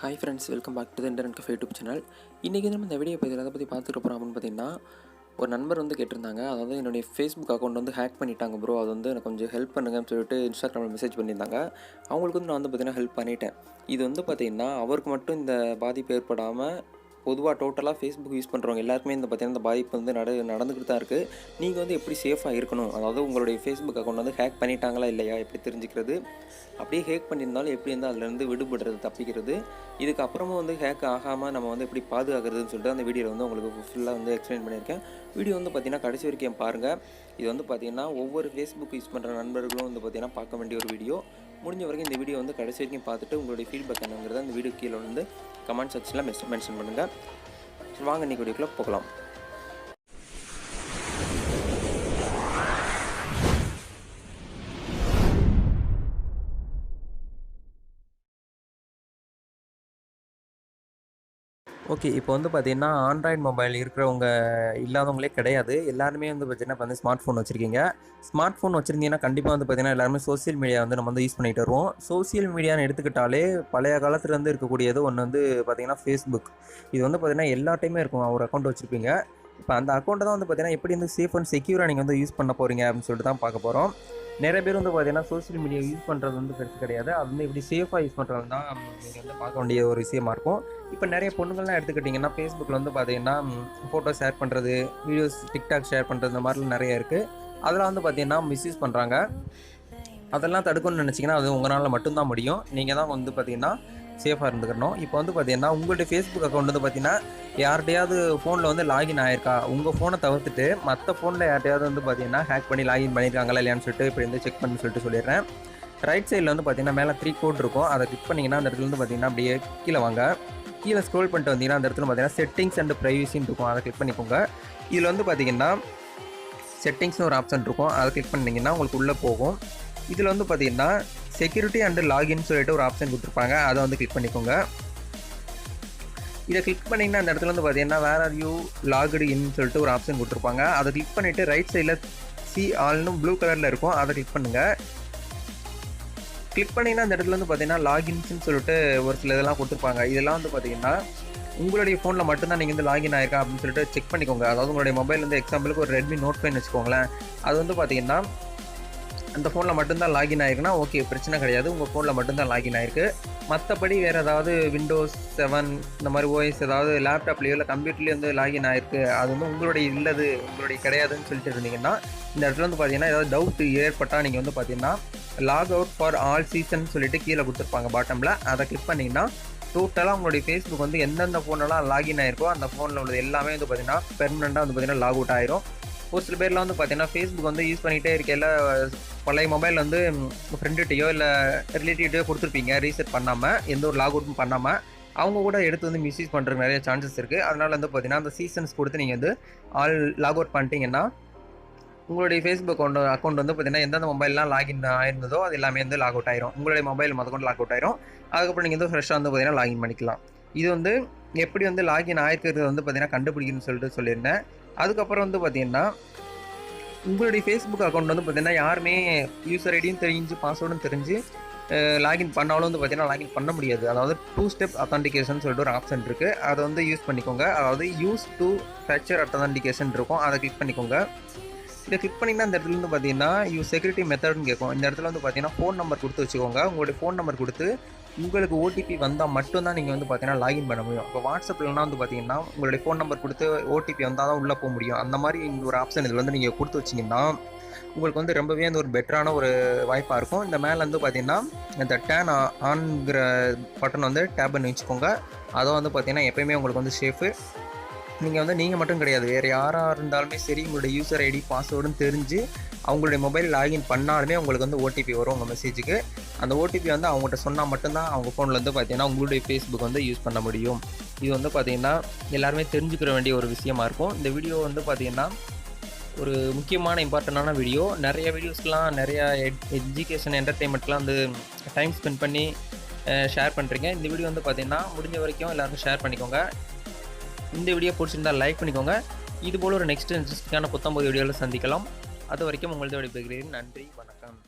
Hi friends welcome back to the internet cafe YouTube channel இன்றைக்கி நம்ம இந்த video பற்றி எதை பற்றி பார்த்துட்டு போகிறோம் அப்படின்னு பார்த்தீங்கன்னா ஒரு நண்பர் வந்து கேட்டிருந்தாங்க. அதாவது என்னுடைய ஃபேஸ்புக் அக்கௌண்ட் வந்து ஹேக் பண்ணிட்டாங்க ப்ரோ அது வந்து எனக்கு கொஞ்சம் ஹெல்ப் பண்ணுங்கன்னு சொல்லிட்டு இன்ஸ்டாகிராமில் மெசேஜ் பண்ணியிருந்தாங்க. அவங்களுக்கு வந்து நான் வந்து பார்த்தீங்கன்னா ஹெல்ப் பண்ணிட்டேன். இது வந்து பார்த்தீங்கன்னா அவருக்கு மட்டும் இந்த பாதிப்பு ஏற்படாமல் பொதுவாக டோட்டலாக ஃபேஸ்புக் யூஸ் பண்ணுறவங்க எல்லாருக்குமே இந்த பார்த்தீங்கன்னா இந்த பாதிப்பு வந்து நட நடந்துக்கிட்டு தான் இருக்குது நீங்கள் வந்து எப்படி சேஃபாக இருக்கணும்? அதாவது உங்களுடைய ஃபேஸ்புக் அக்கௌண்ட் வந்து ஹேக் பண்ணிட்டாங்களா இல்லையா? எப்படி தெரிஞ்சுக்கிறது? அப்படியே ஹேக் பண்ணியிருந்தாலும் எப்படி வந்து அதுலேருந்து விடுபடுறது தப்பிக்கிறது? இதுக்கப்புறமும் வந்து ஹேக் ஆகாமல் நம்ம வந்து எப்படி பாதுகாக்கிறதுன்னு சொல்லிட்டு அந்த வீடியோவில் வந்து உங்களுக்கு ஃபுல்லாக வந்து எக்ஸ்பிளைன் பண்ணியிருக்கேன். வீடியோ வந்து பார்த்தீங்கன்னா கடைசி வரைக்கும் பாருங்கள் இது வந்து பார்த்தீங்கன்னா ஒவ்வொரு ஃபேஸ்புக் யூஸ் பண்ணுற நண்பர்களும் வந்து பார்த்தீங்கன்னா பார்க்க வேண்டிய ஒரு வீடியோ முடிஞ்ச வரைக்கும் இந்த வீடியோ வந்து கடைசி வரைக்கும் பார்த்துட்டு உங்களுடைய ஃபீட்பேக் என்னங்கிறத அந்த வீடியோ கீழே வந்து கமெண்ட் செக்ஷனில் மெஸ் மென்ஷன் பண்ணுங்கள் வாங்க இன்றைக்கி வீடியோக்குள்ளே போகலாம். ஓகே இப்போ வந்து பார்த்தீங்கன்னா ஆண்ட்ராய்டு மொபைல் இருக்கிறவங்க இல்லாதவங்களே கிடையாது. எல்லாருமே வந்து பார்த்தீங்கன்னா இப்போ வந்து ஸ்மார்ட் ஃபோன் வச்சுருக்கீங்க. ஸ்மார்ட் ஃபோன் வச்சுருந்தீங்கன்னா கண்டிப்பாக வந்து பார்த்தீங்கன்னா எல்லாருமே சோஷியல் மீடியா வந்து நம்ம வந்து யூஸ் பண்ணிட்டு வருவோம். சோசியல் மீடியான்னு எடுத்துக்கிட்டாலே பழைய காலத்துலேருந்து இருக்கக்கூடியது ஒன்று வந்து பார்த்தீங்கன்னா ஃபேஸ்புக் இது வந்து பார்த்தீங்கன்னா எல்லா டைமே இருக்கும். ஒரு அக்கௌண்ட் வச்சுருப்பீங்க. இப்போ அந்த அக்கௌண்ட்டை தான் வந்து பார்த்தீங்கன்னா எப்படி வந்து சேஃப் அண்ட் செக்யூராக நீங்கள் வந்து யூஸ் பண்ண போகிறீங்க அப்படின்னு சொல்லிட்டு தான் பார்க்க போகிறோம் நிறைய பேர் வந்து பார்த்தீங்கன்னா சோஷியல் மீடியா யூஸ் பண்ணுறது வந்து பெருசு கிடையாது. அது வந்து இப்படி சேஃபாக யூஸ் பண்ணுறது தான் நீங்கள் வந்து பார்க்க வேண்டிய ஒரு விஷயமா இருக்கும். இப்போ நிறைய பொண்ணுங்கள்லாம் எடுத்துக்கிட்டிங்கன்னா ஃபேஸ்புக்கில் வந்து பார்த்தீங்கன்னா ஃபோட்டோ ஷேர் பண்ணுறது வீடியோஸ் டிக்டாக் ஷேர் பண்ணுறது இந்த மாதிரிலாம் நிறைய இருக்குது அதெல்லாம் வந்து பார்த்தீங்கன்னா மிஸ்யூஸ் பண்ணுறாங்க அதெல்லாம் தடுக்கணும்னு நினச்சிங்கன்னா அது உங்களால் மட்டும்தான் முடியும். நீங்கள் தான் வந்து பார்த்தீங்கன்னா சேஃபாக இருந்துக்கணும். இப்போ வந்து பார்த்தீங்கன்னா உங்கள்கிட்ட ஃபேஸ்புக் அக்கௌண்ட் வந்து பார்த்தீங்கன்னா யார்கிட்டையாவது ஃபோனில் வந்து லாகின் ஆயிருக்கா? உங்கள் ஃபோனை தவிர்த்துட்டு மற்ற ஃபோனில் யார்ட்டையாவது வந்து பார்த்தீங்கன்னா ஹேக் பண்ணி லாகின் பண்ணியிருக்காங்களா இல்லையான்னு சொல்லிட்டு இப்போ வந்து செக் பண்ணி சொல்லிட்டு சொல்லிடுறேன். ரைட் சைடில் வந்து பார்த்தீங்கன்னா மேலே த்ரீ கோட் இருக்கும். அதை கிளிக் பண்ணிங்கன்னா அந்த இடத்துல வந்து பார்த்தீங்கன்னா அப்படியே கீழே வாங்க. கீழே ஸ்க்ரோல் பண்ணிட்டு வந்தீங்கன்னா அந்த இடத்துல பார்த்தீங்கன்னா செட்டிங்ஸ் அண்ட் ப்ரைவசின்னு இருக்கும். அதை கிளிக் பண்ணிக்கோங்க. இதில் வந்து பார்த்தீங்கன்னா செட்டிங்ஸ்னு ஒரு ஆப்ஷன் இருக்கும். அதை கிளிக் பண்ணிங்கன்னா உங்களுக்கு உள்ளே போகும். இதில் வந்து பார்த்தீங்கன்னா செக்யூரிட்டி அண்டு லாகின் சொல்லிட்டு ஒரு ஆப்ஷன் கொடுத்துருப்பாங்க. அதை வந்து கிளிக் பண்ணிக்கோங்க. இதை கிளிக் பண்ணிங்கன்னா அந்த இடத்துல வந்து பார்த்தீங்கன்னா where are you logged in சொல்லிட்டு ஒரு ஆப்ஷன் கொடுத்துருப்பாங்க. அதை கிளிக் பண்ணிவிட்டு ரைட் சைடில் சி ஆல்னு ப்ளூ கலரில் இருக்கும். அதை கிளிக் பண்ணுங்கள் கிளிக் பண்ணிங்கன்னா அந்த இடத்துல வந்து பார்த்தீங்கன்னா லாகின்ஸ்னு சொல்லிட்டு ஒரு சில இதெல்லாம் கொடுத்துருப்பாங்க. இதெல்லாம் வந்து பார்த்தீங்கன்னா உங்களுடைய ஃபோனில் மட்டும்தான் நீங்கள் வந்து லாகின் ஆயிருக்கா அப்படின்னு சொல்லிட்டு செக் பண்ணிக்கோங்க. அதாவது உங்களுடைய மொபைல் வந்து எக்ஸாம்பிளுக்கு ஒரு ரெட்மி நோட் ஃபைன் வச்சுக்கோங்களேன். அது வந்து பார்த்தீங்கன்னா அந்த ஃபோனில் மட்டும்தான் லாகின் ஆயிருக்குன்னா ஓகே பிரச்சனை கிடையாது. உங்கள் ஃபோனில் மட்டும்தான் லாகின் ஆயிருக்கு. மற்றபடி வேறு ஏதாவது விண்டோஸ் செவன் இந்த மாதிரி ஓஎஸ் ஏதாவது லேப்டாப்லேயோ இல்லை கம்ப்யூட்டர்லேயோ வந்து லாகின் ஆயிருக்கு. அது வந்து உங்களுடைய இல்லது உங்களுடைய கிடையாதுன்னு சொல்லிட்டு இருந்தீங்கன்னா இந்த இடத்துல வந்து பார்த்தீங்கன்னா ஏதாவது டவுட் ஏற்பட்டால் நீங்கள் வந்து பார்த்தீங்கன்னா log out for all season சொல்லிட்டு கீழே கொடுத்துருப்பாங்க பாட்டமில் அதை கிளிக் பண்ணிங்கன்னா டோட்டலாக உங்களுடைய ஃபேஸ்புக் வந்து எந்தெந்த ஃபோனெல்லாம் லாகின் ஆயிருக்கோ அந்த ஃபோனில் உள்ளது எல்லாமே வந்து பார்த்தீங்கன்னா பெர்மனெண்ட்டாக வந்து பார்த்தீங்கன்னா லாக் அவுட் ஆயிரும். ஒரு சில பேர்லாம் வந்து பார்த்தீங்கன்னா ஃபேஸ்புக் வந்து யூஸ் பண்ணிகிட்டே இருக்கையில் பழைய மொபைல் வந்து ஃப்ரெண்டுகிட்டையோ இல்லை ரிலேட்டிவ்டையோ கொடுத்துருப்பீங்க ரீசெட் பண்ணாமல் எந்த ஒரு லாக் அவுட்டும் பண்ணாமல் அவங்க கூட எடுத்து வந்து மிஸ்யூஸ் பண்ணுறதுக்கு நிறைய சான்சஸ் இருக்குது அதனால் வந்து பார்த்தீங்கன்னா அந்த சீசன்ஸ் கொடுத்து நீங்கள் வந்து ஆல் லாக் அவுட் பண்ணிட்டீங்கன்னா உங்களுடைய ஃபேஸ்புக் அக்கௌண்ட் அக்கௌண்ட் வந்து பார்த்தீங்கன்னா எந்தெந்த மொபைல்லாம் லாகின் ஆயிருந்ததோ அது எல்லாமே வந்து லாக் அவுட் ஆயிரும். உங்களுடைய மொபைல் முதற்கொண்டு லாக் அவுட் ஆயிரும். அதுக்கப்புறம் நீங்கள் வந்து ஃப்ரெஷ்ஷாக வந்து பார்த்தீங்கன்னா லாகின் பண்ணிக்கலாம். இது வந்து எப்படி வந்து லாகின் ஆயிருக்கிறது வந்து பார்த்தீங்கன்னா கண்டுபிடிக்கணும்னு சொல்லிட்டு சொல்லியிருந்தேன். அதுக்கப்புறம் வந்து பார்த்தீங்கன்னா உங்களுடைய ஃபேஸ்புக் அக்கௌண்ட் வந்து பார்த்தீங்கன்னா யாருமே யூசர் ஐடியும் தெரிஞ்சு பாஸ்வேர்டும் தெரிஞ்சு லாகின் பண்ணாலும் வந்து பார்த்தீங்கன்னா லாகின் பண்ண முடியாது. அதாவது டூ ஸ்டெப் அத்தான்டிகேஷன் சொல்லிட்டு ஒரு ஆப்ஷன் இருக்குது அதை வந்து யூஸ் பண்ணிக்கோங்க. அதாவது யூஸ் டூ ஃபேக்சர் அத்தான்டிகேஷன் இருக்கும். அதை கிளிக் பண்ணிக்கோங்க. இதை கிளிக் பண்ணிங்கன்னா இந்த இடத்துல வந்து பார்த்தீங்கன்னா யூ செக்யூரிட்டி மெத்தட்னு கேட்கும். இந்த இடத்துல வந்து பார்த்தீங்கன்னா ஃபோன் நம்பர் கொடுத்து வச்சுக்கோங்க. உங்களுடைய ஃபோன் நம்பர் கொடுத்து உங்களுக்கு ஓடிபி வந்தால் மட்டும்தான் நீங்கள் வந்து பார்த்தீங்கன்னா லாகின் பண்ண முடியும். இப்போ வாட்ஸ்அப்லலாம் வந்து பார்த்தீங்கன்னா உங்களுடைய ஃபோன் நம்பர் கொடுத்து ஓடிபி வந்தால் தான் உள்ளே போக முடியும். அந்த மாதிரி இந்த ஒரு ஆப்ஷன் இதில் வந்து நீங்கள் கொடுத்து வச்சிங்கன்னா உங்களுக்கு வந்து ரொம்பவே அந்த ஒரு பெட்டரான ஒரு வாய்ப்பாக இருக்கும். இந்த மேலே வந்து பார்த்தீங்கன்னா இந்த டேன் ஆன்கிற பட்டன் வந்து டேப் பண்ணி வச்சுக்கோங்க. அதை வந்து பார்த்தீங்கன்னா எப்பயுமே உங்களுக்கு வந்து சேஃபு நீங்கள் வந்து நீங்கள் மட்டும் கிடையாது. வேறு யாராக இருந்தாலுமே சரி உங்களுடைய யூசர் ஐடி பாஸ்வேர்டுன்னு தெரிஞ்சு அவங்களுடைய மொபைல் லாகின் பண்ணாலுமே உங்களுக்கு வந்து ஓடிபி வரும் உங்கள் மெசேஜுக்கு அந்த ஓடிபி வந்து அவங்ககிட்ட சொன்னால் மட்டும்தான் அவங்க ஃபோனில் வந்து பார்த்தீங்கன்னா உங்களுடைய ஃபேஸ்புக் வந்து யூஸ் பண்ண முடியும். இது வந்து பார்த்திங்கன்னா எல்லாருமே தெரிஞ்சுக்கிற வேண்டிய ஒரு விஷயமா இருக்கும். இந்த வீடியோ வந்து பார்த்தீங்கன்னா ஒரு முக்கியமான இம்பார்ட்டண்டான வீடியோ நிறைய வீடியோஸ்லாம் நிறையா எட் எஜுகேஷன் என்டர்டெயின்மெண்ட்லாம் வந்து டைம் ஸ்பெண்ட் பண்ணி ஷேர் பண்ணுறீங்க இந்த வீடியோ வந்து பார்த்தீங்கன்னா முடிஞ்ச வரைக்கும் எல்லாருக்கும் ஷேர் பண்ணிக்கோங்க. இந்த வீடியோ பிடிச்சிருந்தா லைக் பண்ணிக்கோங்க. இது போல் ஒரு நெக்ஸ்ட் இன்ட்ரெஸ்டிங்கான புத்தம்பது வீடியோவில் சந்திக்கலாம். அது வரைக்கும் உங்களது விடைபெறுகிறேன். நன்றி வணக்கம்.